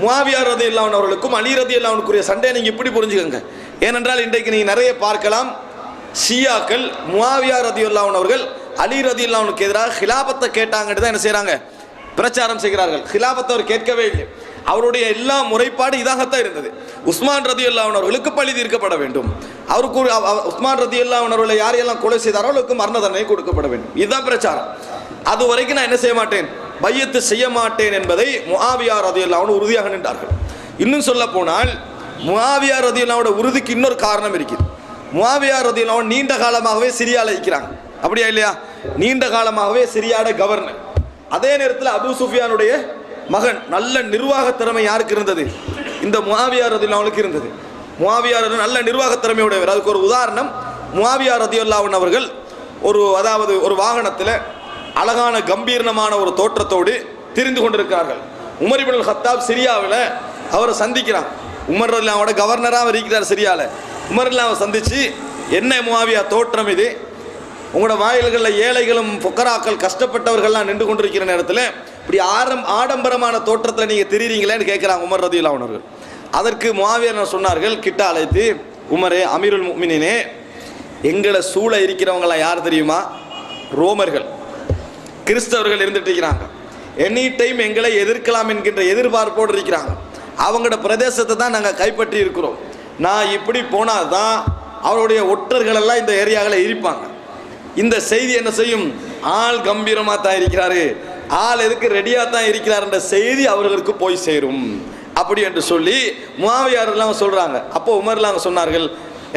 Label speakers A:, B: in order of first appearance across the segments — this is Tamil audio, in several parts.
A: முவாவியார் ரதி இல்லாமன் அவர்களுக்கும் அலி ரதி இல்லாமனுக்குரிய சண்டையை நீங்கள் இப்படி புரிஞ்சுக்கோங்க. ஏனென்றால் இன்றைக்கு நீங்கள் நிறைய பார்க்கலாம். ஷியாக்கள் முவாவியார் ரதி அவர்கள் அலி ரதி இல்லாமனுக்கு எதிராக ஹிலாபத்தை கேட்டாங்கன்னு தான் என்ன செய்கிறாங்க பிரச்சாரம் செய்கிறார்கள். ஹிலாபத்தை அவர் கேட்கவே இல்லை. அவருடைய எல்லா முறைப்பாடு இதாகத்தான் இருந்தது. உஸ்மான் ரதி அவர்களுக்கு பழி தீர்க்கப்பட வேண்டும். அவருக்கு ஒரு- உஸ்மான் ரதி அவர்களை யாரையெல்லாம் கொலை செய்தாரோ அவர்களுக்கு மரண தண்டனை கொடுக்கப்பட வேண்டும். இதுதான் பிரச்சாரம். அது வரைக்கும் நான் என்ன செய்ய மாட்டேன்? பையத்து செய்ய மாட்டேன் என்பதை முஹாவியார் ரதி உறுதியாக நின்றார்கள். இன்னும் சொல்ல போனால் முஹாவியார் ரதி உறுதிக்கு இன்னொரு காரணம் இருக்குது முஹாவியார் ரதி நீண்ட காலமாகவே சிரியால இருக்கிறாங்க. அப்படியா இல்லையா? நீண்ட காலமாகவே சிரியாட கவர்னர். அதே நேரத்தில் அபு சுஃபியானுடைய மகன் நல்ல நிர்வாக திறமை யாருக்கு இருந்தது? இந்த முஆவியா ரதி இருந்தது. முவாவியார் நல்ல நிர்வாக திறமையுடையவர். அதுக்கு ஒரு உதாரணம் முவாவியார் ரதியுல்லாவன் அவர்கள் ஒரு அதாவது ஒரு வாகனத்தில் அழகான கம்பீரமான ஒரு தோற்றத்தோடு திரிந்து கொண்டிருக்கிறார்கள். உமர் இப்னுல் ஹத்தாப் சிரியாவில் அவரை சந்திக்கிறான். உமர் அவனோட கவர்னராக இருக்கிறார் சிரியாவில் உமர் அவன் சந்தித்து என்ன முவாவியா தோற்றம் இது? உங்களோட வாயில்களில் ஏழைகளும் பொக்கராக்கள் கஷ்டப்பட்டவர்கள்லாம் நின்று கொண்டிருக்கிற நேரத்தில் இப்படி ஆரம் ஆடம்பரமான தோற்றத்தில் நீங்கள் தெரியுறீங்களேன்னு கேட்குறாங்க உமர் ரதியுல்லா அவர்கள் அதற்கு மாவியர் சொன்னார்கள்? கிட்ட அழைத்து உமரே அமீருல் முக்மினினே எங்களை சூழ இருக்கிறவங்களாம் யார் தெரியுமா? ரோமர்கள். கிறிஸ்தவர்கள் இருந்துட்டு இருக்கிறாங்க. எனி டைம் எங்களை எதிர்க்கலாம் என்கின்ற எதிர்பார்ப்போடு இருக்கிறாங்க. அவங்களோட பிரதேசத்தை தான் நாங்கள் கைப்பற்றி இருக்கிறோம். நான் இப்படி போனால் தான் அவருடைய ஒற்றர்கள் எல்லாம் இந்த ஏரியாவில் இருப்பாங்க. இந்த செய்தி என்ன செய்யும்? ஆள் கம்பீரமாக தான் இருக்கிறாரு. ஆள் எதுக்கு ரெடியாக தான் இருக்கிறார் என்ற செய்தி அவர்களுக்கு போய் சேரும். அப்படி என்று சொல்லி முவாவியாரெல்லாம் சொல்கிறாங்க அப்போ உமர்லாம் சொன்னார்கள்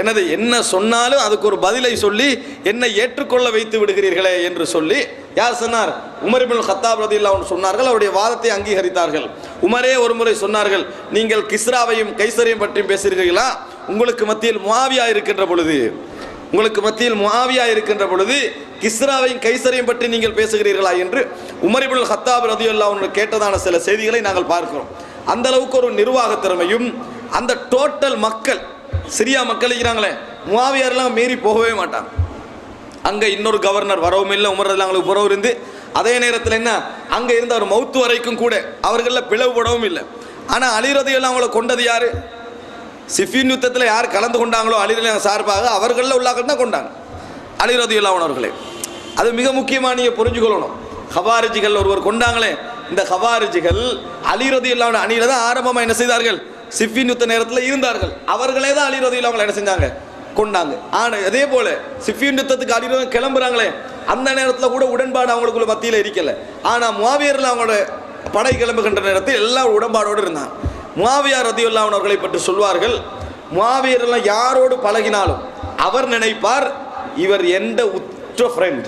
A: எனது என்ன சொன்னாலும் அதுக்கு ஒரு பதிலை சொல்லி என்னை ஏற்றுக்கொள்ள வைத்து விடுகிறீர்களே என்று சொல்லி யார் சொன்னார்? உமரிபுல் ஹத்தாப் கத்தாப் அவன் சொன்னார்கள் அவருடைய வாதத்தை அங்கீகரித்தார்கள். உமரே ஒரு முறை சொன்னார்கள் நீங்கள் கிஸ்ராவையும் கைசரையும் பற்றியும் பேசுகிறீர்களா? உங்களுக்கு மத்தியில் முஆவியா இருக்கின்ற பொழுது உங்களுக்கு மத்தியில் முஆவியா இருக்கின்ற பொழுது கிஸ்ராவையும் கைசரையும் பற்றி நீங்கள் பேசுகிறீர்களா என்று உமரிபுல் ஹத்தாப் கத்தாப் ரதியல்லாஹு கேட்டதான சில செய்திகளை நாங்கள் பார்க்கிறோம். அந்த அளவுக்கு ஒரு நிர்வாக திறமையும் அந்த டோட்டல் மக்கள் சிரியா மக்கள் இருக்கிறாங்களே முவாவியாரெல்லாம் மீறி போகவே மாட்டாங்க. அங்கே இன்னொரு கவர்னர் வரவும் இல்லை உமர் அவங்களுக்கு புறவு இருந்து அதே நேரத்தில் என்ன அங்கே இருந்த ஒரு மௌத்து வரைக்கும் கூட அவர்களில் பிளவுபடவும் இல்லை. ஆனால் அலிரதையெல்லாம் அவங்கள கொண்டது யார்? சிஃபின் யுத்தத்தில் யார் கலந்து கொண்டாங்களோ அலிரதியெல்லாம் சார்பாக அவர்களில் உள்ளாக்கள் தான் கொண்டாங்க. அலிரதியுல்லாவன் அவர்களே அது மிக முக்கியமாக நீங்கள் புரிஞ்சுக்கொள்ளணும் ஹவாரிஜிகள் ஒருவர் கொண்டாங்களே இந்த ஹவாரிஜிகள் அலிரதியுல்லாவன் அணியில தான் ஆரம்பமாக என்ன செய்தார்கள்? சிஃபின் யுத்த நேரத்தில் இருந்தார்கள். அவர்களே தான் அலிரதியுல்லாவங்களை என்ன செஞ்சாங்க? கொண்டாங்க. ஆனால் அதே போல சிஃபின் யுத்தத்துக்கு அலிரதம் கிளம்புறாங்களே அந்த நேரத்தில் கூட உடன்பாடு அவங்களுக்குள்ள மத்தியில் இருக்கல. ஆனால் முவாவியர்ல அவங்களோட படை கிளம்புகின்ற நேரத்தில் எல்லாம் உடன்பாடோடு இருந்தாங்க. மாவியார் ரதியுல்லா அவர்களை பற்றி சொல்வார்கள் மாவீரெல்லாம் யாரோடு பழகினாலும் அவர் நினைப்பார் இவர் எந்த உற்ற ஃப்ரெண்ட்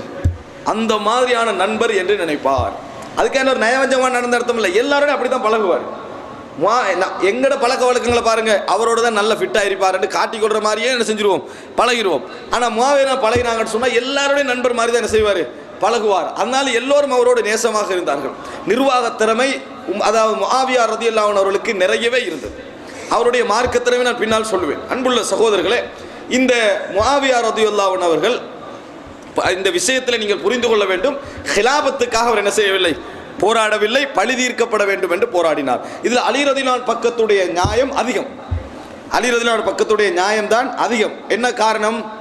A: அந்த மாதிரியான நண்பர் என்று நினைப்பார். அதுக்கான ஒரு நயவஞ்சமாக நடந்த அர்த்தம் இல்லை. எல்லாரோடும் அப்படி தான் பழகுவார். வா நான் எங்கட பழக்க வழக்கங்களை பாருங்க. அவரோட தான் நல்ல ஃபிட்டாக இருப்பாருன்னு காட்டி கொடுற மாதிரியே என்ன செஞ்சிருவோம். பழகிடுவோம் ஆனால் முவாவியனா பழகினாங்கன்னு சொன்னால் எல்லாரோடையும் நண்பர் மாதிரி தான் என்ன செய்வார்? பழகுவார். அதனால எல்லோரும் அவரோடு நேசமாக இருந்தார்கள். நிர்வாக திறமை அதாவது அதாவது ரதி ரதியல்லாஹு அவர்களுக்கு நிறையவே இருந்தது. அவருடைய மார்க்க திறமை நான் பின்னால் சொல்லுவேன். அன்புள்ள சகோதரர்களே இந்த முஆவியா ரதியுல்லாஹன் அவர்கள் ப- இந்த விஷயத்தில் நீங்கள் புரிந்து கொள்ள வேண்டும். ஹிலாபத்துக்காக அவர் என்ன செய்யவில்லை? போராடவில்லை பழி தீர்க்கப்பட வேண்டும் என்று போராடினார். இதில் அலிரதிலான் பக்கத்துடைய நியாயம் அதிகம். அலிரதிலான் பக்கத்துடைய நியாயம்தான் அதிகம். என்ன காரணம்?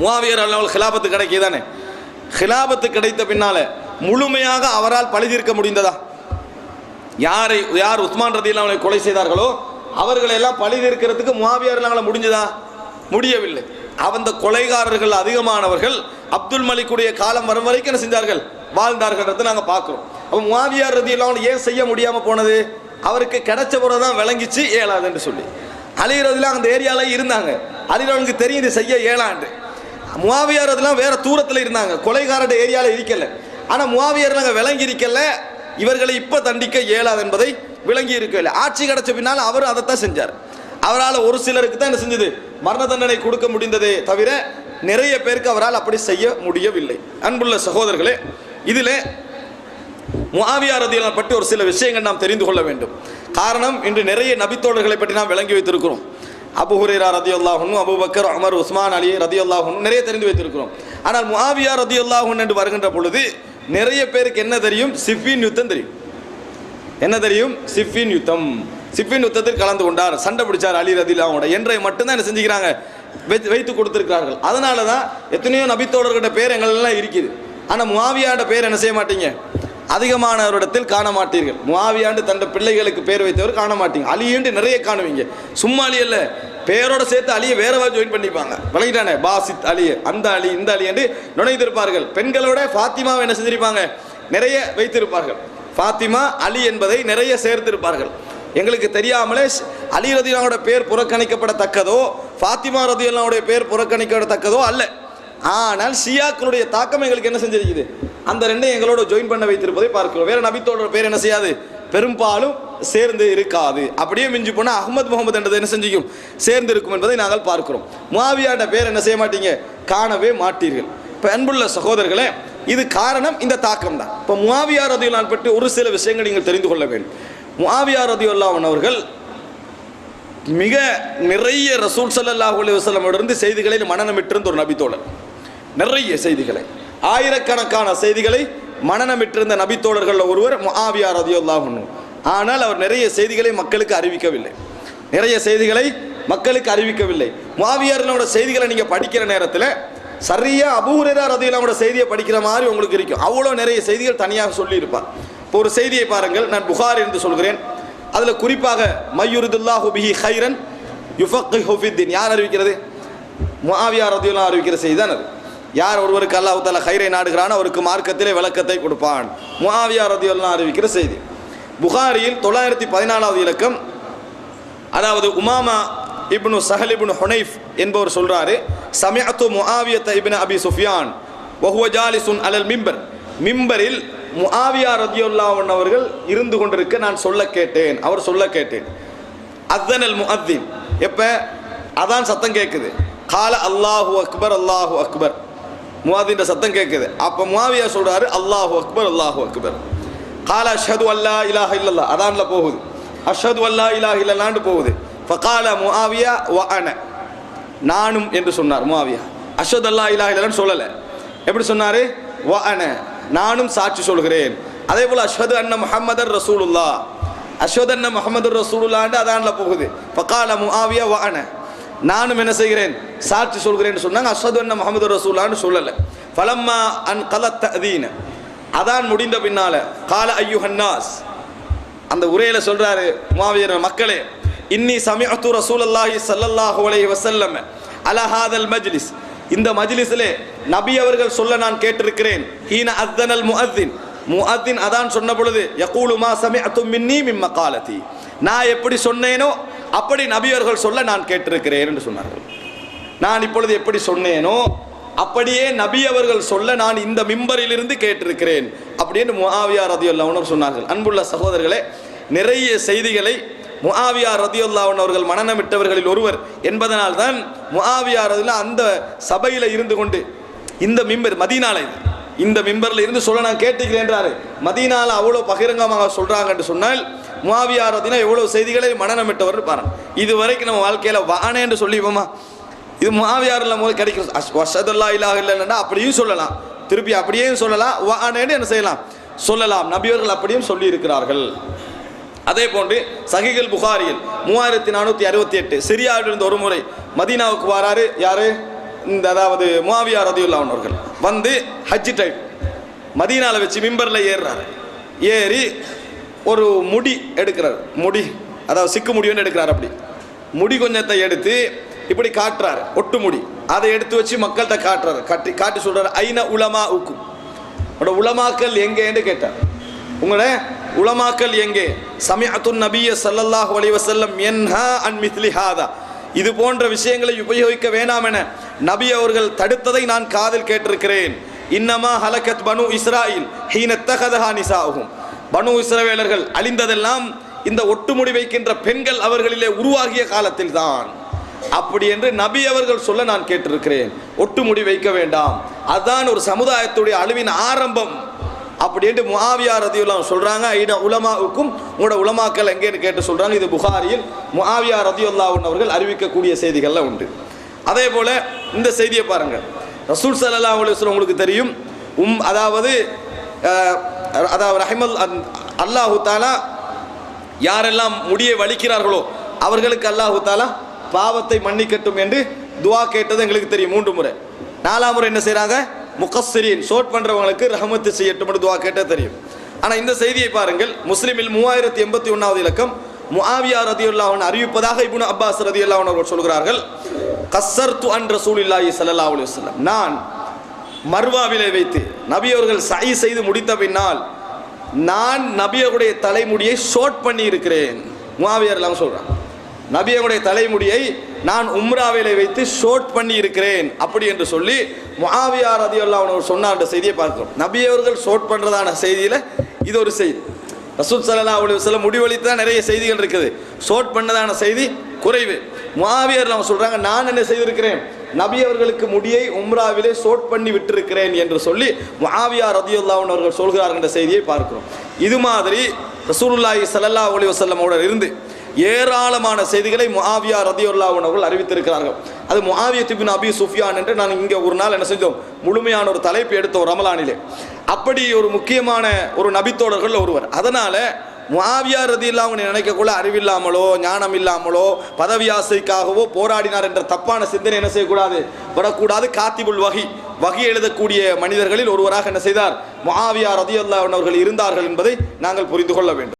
A: முவாவியர் அல்லாமல் ஹிலாபத்து கிடைக்கிதானே ஹிலாபத்து கிடைத்த பின்னால முழுமையாக அவரால் பழி தீர்க்க முடிந்ததா? யாரை யார் உஸ்மான் ரதி அவனை கொலை செய்தார்களோ அவர்களை எல்லாம் பழி தீர்க்கிறதுக்கு முவாவியர்களால் முடிஞ்சதா? முடியவில்லை. அந்த கொலைகாரர்கள் அதிகமானவர்கள் அப்துல் மலிக்குடைய காலம் வரும் வரைக்கும் என்ன செஞ்சார்கள்? வாழ்ந்தார்கள்ன்றதை நாங்கள் பார்க்குறோம். அப்போ மாவியார் ரதி ஏன் செய்ய முடியாமல் போனது? அவருக்கு கிடைச்ச பிறகு தான் விளங்கிச்சு ஏழாதுன்னு சொல்லி. அலிரதுலாம் அந்த ஏரியாவில் இருந்தாங்க. அலிரவனுக்கு தெரியும் இது செய்ய ஏழாண்டு. முவாவியார் அதெல்லாம் வேற தூரத்தில் இருந்தாங்க. கொலைகாரட ஏரியாவில் இருக்கல. ஆனால் முவாவியார் நாங்கள் விளங்கி இருக்கல. இவர்களை இப்போ தண்டிக்க இயலாது என்பதை விளங்கி இருக்கவில்லை ஆட்சி கிடச்ச பின்னால் அவர் அதைத்தான் செஞ்சார். அவரால் ஒரு சிலருக்கு தான் என்ன செஞ்சது? மரண தண்டனை கொடுக்க முடிந்ததே தவிர நிறைய பேருக்கு அவரால் அப்படி செய்ய முடியவில்லை. அன்புள்ள சகோதரர்களே இதில் முஆவியா பற்றி ஒரு சில விஷயங்கள் நாம் தெரிந்து கொள்ள வேண்டும். காரணம் இன்று நிறைய நபித்தோழர்களை பற்றி நாம் விளங்கி வைத்திருக்கிறோம். Abu Hurairah ரதியுல்லாஹுன்னு Abu Bakr Umar Usman Ali ரதியுல்லாஹுன்னு நிறைய தெரிந்து வைத்திருக்கிறோம். ஆனால் முஆவியா ரதியுல்லாஹுன் என்று வருகின்ற பொழுது நிறைய பேருக்கு என்ன தெரியும்? சிஃபின் யுத்தம் தெரியும். என்ன தெரியும்? சிஃபின் யுத்தம். சிஃபின் யுத்தத்தில் கலந்து கொண்டார். சண்டை பிடிச்சார் அலி ரதி அவங்களோட என்றை மட்டும்தான் என்ன செஞ்சுக்கிறாங்க? வைத்து வைத்து கொடுத்துருக்கிறார்கள். அதனால தான் எத்தனையோ நபித்தோழர்கிட்ட பேர் எங்களெல்லாம் இருக்குது. ஆனால் முவாவியாட பேர் என்ன செய்ய மாட்டீங்க? அதிகமானவரிடத்தில் காண மாட்டீர்கள் முவாவியாண்டு தன் பிள்ளைகளுக்கு பேர் வைத்தவர் காண மாட்டீங்க அலியண்டு நிறைய காணுவீங்க. சும்மா அலி அல்ல பேரோட சேர்த்து அலியை வேறவா ஜாயின் பண்ணிப்பாங்க. விளங்கிட்டானே? பாசித் அலி அந்த அலி இந்த அலி என்று நுழைந்திருப்பார்கள். பெண்களோட ஃபாத்திமாவை என்ன செஞ்சிருப்பாங்க? நிறைய வைத்திருப்பார்கள். ஃபாத்திமா அலி என்பதை நிறைய சேர்த்திருப்பார்கள். எங்களுக்கு தெரியாமலே அலி ரதியல்லாவோட பேர் புறக்கணிக்கப்படத்தக்கதோ ஃபாத்திமா ரதியல்லாவுடைய பேர் புறக்கணிக்கப்படத்தக்கதோ அல்ல. ஆனால் ஷியாக்களுடைய தாக்கம் எங்களுக்கு என்ன செஞ்சிருக்குது? அந்த ரெண்டையும் எங்களோட ஜாயின் பண்ண வைத்திருப்பதை பார்க்கிறோம். வேற நபித்தோட பேர் என்ன செய்யாது? பெரும்பாலும் சேர்ந்து இருக்காது. அப்படியே மிஞ்சி போனால் அகமது முகமது என்றது என்ன செஞ்சிக்கும்? சேர்ந்து இருக்கும் என்பதை நாங்கள் பார்க்கிறோம். முவாவியாட பேர் என்ன செய்ய மாட்டீங்க? காணவே மாட்டீர்கள். இப்போ அன்புள்ள சகோதரர்களே இது காரணம் இந்த தாக்கம் தான். இப்போ முவாவியா ரதியுல்லான் பற்றி ஒரு சில விஷயங்கள் நீங்கள் தெரிந்து கொள்ள வேண்டும். முவாவியா ரதியுல்லாவன் அவர்கள் மிக நிறைய ரசூல் ஸல்லல்லாஹு அலி வஸல்லம் இருந்து செய்திகளை மனநமிட்டிருந்த ஒரு நபித்தோழர். நிறைய செய்திகளை. ஆயிரக்கணக்கான செய்திகளை மனநமிட்டிருந்த நபித்தோழர்களில் ஒருவர் முஆவியா ரதியுல்லாஹு ஆனால் அவர் நிறைய செய்திகளை மக்களுக்கு அறிவிக்கவில்லை. நிறைய செய்திகளை மக்களுக்கு அறிவிக்கவில்லை. முஆவியாரோட செய்திகளை நீங்கள் படிக்கிற நேரத்தில் சரியா அபூஹுரேரா ரதியுல்லாவோட செய்தியை படிக்கிற மாதிரி உங்களுக்கு இருக்கும். அவ்வளோ நிறைய செய்திகள் தனியாக சொல்லியிருப்பார். இப்போ ஒரு செய்தியை பாருங்கள். நான் புகார் என்று சொல்கிறேன். அதில் குறிப்பாக மையுருதுல்லா பிஹி ஹைரன் யுஃபக் ஹுஃபித்தின் யார் அறிவிக்கிறது? மாவியார் ரதியுல்லா அறிவிக்கிற செய்தி தான் அது. யார் ஒருவருக்கு அல்லாஹ் தாலா ஹைரை நாடுகிறானோ அவருக்கு மார்க்கத்திலே விளக்கத்தை கொடுப்பான். முஆவியா ரதியுல்லா அறிவிக்கிற செய்தி. புகாரியில் தொள்ளாயிரத்தி பதினாலாவது இலக்கம் அதாவது உமாமா இப்னு சஹல் இப்னு ஹொனைஃப் என்பவர் சொல்றாரு சமயத்து முஆவியத்த இப்னு அபி சுஃபியான் வஹுவ ஜாலிசுன் அலல் மிம்பர். மிம்பரில் முஆவியா ரதியுல்லாஹு அவர்கள் இருந்து கொண்டிருக்க நான் சொல்ல கேட்டேன். அவர் சொல்ல கேட்டேன். அத்தனல் முஅத்தின். எப்போ? அதான் சத்தம் கேட்குது கால அல்லாஹு அக்பர் அல்லாஹு அக்பர். முவாதின்ற சத்தம் கேட்குது அப்போ முவாவியா சொல்கிறாரு அல்லாஹு அக்பர் அல்லாஹு அக்பர். கால அஷ்ஹது அல்லா இலாஹ இல்லல்லா அதான்ல போகுது. அஷது அல்லா இலாஹ இல்லல்லான்னு போகுது. ஃபகால முஆவியா வ அன. நானும் என்று சொன்னார் முஆவியா அஷத் அல்லா இலாஹ இல்லன்னு சொல்லலை. எப்படி சொன்னார்? வ அன. நானும் சாட்சி சொல்கிறேன். அதே போல் அஷது அண்ண முஹம்மதர் ரசூலுல்லா அஷத் அண்ண முஹம்மது ரசூலுல்லான்னு அதான்ல போகுது. ஃபகால முஆவியா வ அன. நானும் என்ன செய்கிறேன்? சாட்சி சொல்கிறேன்னு சொன்னாங்க அசது அன்ன முகமது ரசூல்லான்னு சொல்லலை. பலம்மா அன் கலத் அதீன அதான் முடிந்த பின்னால. கால ஐயுஹன்னாஸ் அந்த உரையில சொல்றாரு மாவீர மக்களே இன்னி சமயத்து ரசூல் அல்லாஹி சல்லல்லாஹு அலைஹி வசல்லம் அலஹாதல் மஜ்லிஸ். இந்த மஜ்லிஸிலே நபி அவர்கள் சொல்ல நான் கேட்டிருக்கிறேன் ஹீன அத்தனல் முஅத்தின். முஅத்தின் அதான் சொன்ன பொழுது யகூலு மா சமிஅத்து மின்னி மிம்ம காலத்தி நான் எப்படி சொன்னேனோ அப்படி நபியர்கள் சொல்ல நான் கேட்டிருக்கிறேன் என்று சொன்னார்கள். நான் இப்பொழுது எப்படி சொன்னேனோ அப்படியே நபி அவர்கள் சொல்ல நான் இந்த மிம்பரிலிருந்து கேட்டிருக்கிறேன் அப்படின்னு முஆவியா ரதியுல்லாஹு சொன்னார்கள். அன்புள்ள சகோதரர்களே நிறைய செய்திகளை முஆவியா ரதியுல்லாஹு அவர்கள் மனநமிட்டவர்களில் ஒருவர் என்பதனால் தான் முஆவியா ரதியுல்லா அந்த சபையில் இருந்து கொண்டு இந்த மிம்பர் மதீனால இந்த மிம்பரில் இருந்து சொல்ல நான் கேட்டுக்கிறேன்றாரு மதீனால அவ்வளோ பகிரங்கமாக சொல்கிறாங்கன்னு சொன்னால் முஆவியா ரதினா எவ்வளவு செய்திகளை மனநமிட்டவர் பாருங்க. இது வரைக்கும் நம்ம வாழ்க்கையில வானே என்று சொல்லிப்போமா? இது முஆவியாரில் முதல் கிடைக்கும். அஸ்- இல்லாக இல்லைன்னா அப்படியும் சொல்லலாம். திருப்பி அப்படியும் சொல்லலாம். வானேன்னு என்ன செய்யலாம்? சொல்லலாம். நபியவர்கள் அப்படியும் சொல்லி இருக்கிறார்கள் அதே போன்று சகிகள் புகாரியில் மூவாயிரத்தி நானூற்றி அறுபத்தி எட்டு சிரியாவிலிருந்து ஒரு முறை மதீனாவுக்கு வராரு. யாரு? இந்த அதாவது முஆவியா ரதியுல்லா அவர்கள். வந்து ஹஜ்ஜி டைம் மதீனாவில் வச்சு மிம்பரில் ஏறுறாரு. ஏறி ஒரு முடி எடுக்கிறார். முடி. அதாவது சிக்கு முடிவுன்னு எடுக்கிறார் அப்படி. முடி கொஞ்சத்தை எடுத்து இப்படி காட்டுறாரு. ஒட்டு முடி. அதை எடுத்து வச்சு மக்கள்கிட்ட காட்டுறாரு. காட்டி காட்டி சொல்கிறார் ஐன உலமா உக்கும் உங்களோட உலமாக்கல் எங்கேன்னு கேட்டார். உங்களோட உலமாக்கல் எங்கே? சமிஅத்துன் நபிய சல்லல்லாஹ் வலிவசல்லம் என்ஹா அன் மித்லி ஹாதா. இது போன்ற விஷயங்களை உபயோகிக்க வேணாம் என நபி அவர்கள் தடுத்ததை நான் காதில் கேட்டிருக்கிறேன். இன்னமா ஹலகத் பனு இஸ்ராயில் ஹீன தகதஹா நிசாஹும் பனு இஸ்ரவேலர்கள் அழிந்ததெல்லாம் இந்த ஒட்டுமுடி வைக்கின்ற பெண்கள் அவர்களிலே உருவாகிய காலத்தில் தான் அப்படி என்று நபி அவர்கள் சொல்ல நான் கேட்டிருக்கிறேன். ஒட்டுமுடி வைக்க வேண்டாம். அதான் ஒரு சமுதாயத்துடைய அழிவின் ஆரம்பம். அப்படி என்று முஆவியா ரதியுல்லாம் சொல்கிறாங்க ஐன உலமாவுக்கும் உங்களோட உலமாக்கள் எங்கேன்னு கேட்டு சொல்கிறாங்க இது புகாரியில் முஆவியா ரதியுல்லாஹன் அவர்கள் அறிவிக்கக்கூடிய செய்திகள்லாம் உண்டு. அதே போல் இந்த செய்தியை பாருங்கள் ரசூல் சல்லா அலைஹி உங்களுக்கு தெரியும். உம் அதாவது அதாவது ரஹிமல் அல்லாஹு தாலா யாரெல்லாம் முடியை வலிக்கிறார்களோ அவர்களுக்கு அல்லாஹு தாலா பாவத்தை மன்னிக்கட்டும் என்று துவா கேட்டது எங்களுக்கு தெரியும். மூன்று முறை. நாலாம் முறை என்ன செய்கிறாங்க முகஸ்ஸரீன் ஷோட் பண்ணுறவங்களுக்கு ரஹமத்து செய்யட்டும் துவா கேட்டது தெரியும். ஆனால் இந்த செய்தியை பாருங்கள். முஸ்லீமில் மூவாயிரத்தி எண்பத்தி ஒன்றாவது இலக்கம் முஆவியா ரதியுல்லாஹன் அறிவிப்பதாக இபுன் அப்பாஸ் ரதியுல்லாஹன் அவர்கள் சொல்கிறார்கள். கஸ்ஸர்து அன் ரசூல் இல்லாஹி சல்லா வஸல்லம். நான் மர்வாவிலே வைத்து நபி அவர்கள் சை செய்து முடித்த பின்னால் நான் நபியருடைய தலைமுடியை ஷோட் பண்ணி இருக்கிறேன் முஆவியர் எல்லாம் சொல்றான் நபியருடைய தலைமுடியை நான் உம்ராவிலே வைத்து ஷோட் பண்ணி இருக்கிறேன் அப்படி என்று சொல்லி மாவியார் ரதியுல்லாஹு அன்ஹு சொன்னார். என்ற செய்தியை பார்க்கிறோம். நபியவர்கள் ஷோட் பண்றதான செய்தியில இது ஒரு செய்தி. ரசூத் சல்லா அலைஹி வஸல்லம் முடிவளித்து தான் நிறைய செய்திகள் இருக்குது. ஷோட் பண்ணதான செய்தி குறைவு. முஆவியர் அவங்க சொல்றாங்க நான் என்ன செய்திருக்கிறேன்? நபி அவர்களுக்கு முடியை உம்ராவிலே சோட் பண்ணி விட்டிருக்கிறேன் என்று சொல்லி மாவியார் ரதியுல்லாஹு அவர்கள் சொல்கிறார்கள் என்ற செய்தியை பார்க்கிறோம். இது மாதிரி ரசூலுல்லாஹி சல்லா அலி வஸல்லமோட இருந்து ஏராளமான செய்திகளை முஆவியா ரதியுல்லாஹு அவர்கள் அறிவித்திருக்கிறார்கள். அது மாவிய திபின் அபி சுஃபியான் என்று நான் இங்கே ஒரு நாள் என்ன செஞ்சோம்? முழுமையான ஒரு தலைப்பு எடுத்தோம் ரமலானிலே. அப்படி ஒரு முக்கியமான ஒரு நபித்தோழர்கள் ஒருவர். அதனால் மாவியார் ரதி அன்ஹு நினைக்கக்குள்ள அறிவில்லாமலோ ஞானம் இல்லாமலோ பதவி ஆசைக்காகவோ போராடினார் என்ற தப்பான சிந்தனை என்ன செய்யக்கூடாது? வரக்கூடாது காத்திபுல் வகி. வகி எழுதக்கூடிய மனிதர்களில் ஒருவராக என்ன செய்தார்? மாவியார் ரதியுல்லாஹு அவர்கள் இருந்தார்கள் என்பதை நாங்கள் புரிந்து கொள்ள வேண்டும்.